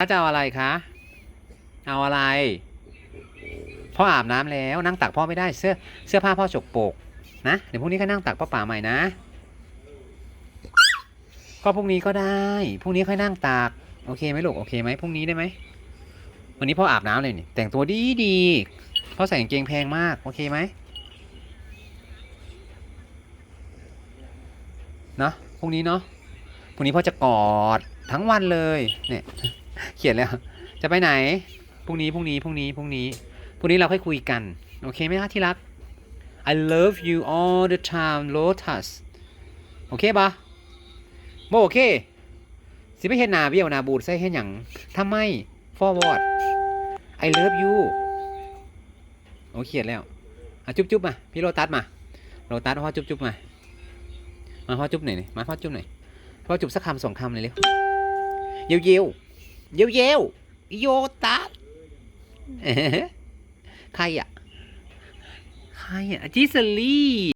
ถ้าจะเอาอะไรคะ เอาอะไร พ่ออาบน้ำแล้วนั่งตักพ่อไม่ได้เสื้อเสื้อผ้าพ่อฉกโปกนะเดี๋ยวพรุ่งนี้ก็นั่งตักพ่อป่าใหม่นะ ก็พรุ่งนี้ก็ได้พรุ่งนี้ค่อยนั่งตากโอเคไหมลูกโอเคไหมพรุ่งนี้ได้ไหมวันนี้พ่ออาบน้ำเลยนี่แต่งตัวดีดีพ่อใส่กางเกงแพงมากโอเคไหมเนาะพรุ่งนี้เนาะ พรุ่งนี้พ่อจะกอดทั้งวันเลยเนี่ยเขียนแล้วจะไปไหนพรุ่งนี้พรุ่งนี้พรุ่งนี้พรุ่งนี้พรุ่งนี้เราค่อยคุยกัน โอเคไหมคะที่รัก I love you all the time Lotus โอเคปะโบโอเคสิไม่เห็นหนาเบี้ยวนาบูดใส่เห็นอย่างทำไม forward I love you โอเขียนแล้วอะจุ๊บจุ๊บมา พี่โลตัสมาโลตัสพ่อจุ๊บจุ๊บมา มาพ่อจุ๊บหน่อยนี่มาพ่อจุ๊บหน่อย พ่อจุบสักคำสองคำเลยเร็วเยวเยวเยวเยวโยตัสใครอะ ใครอะจิสลี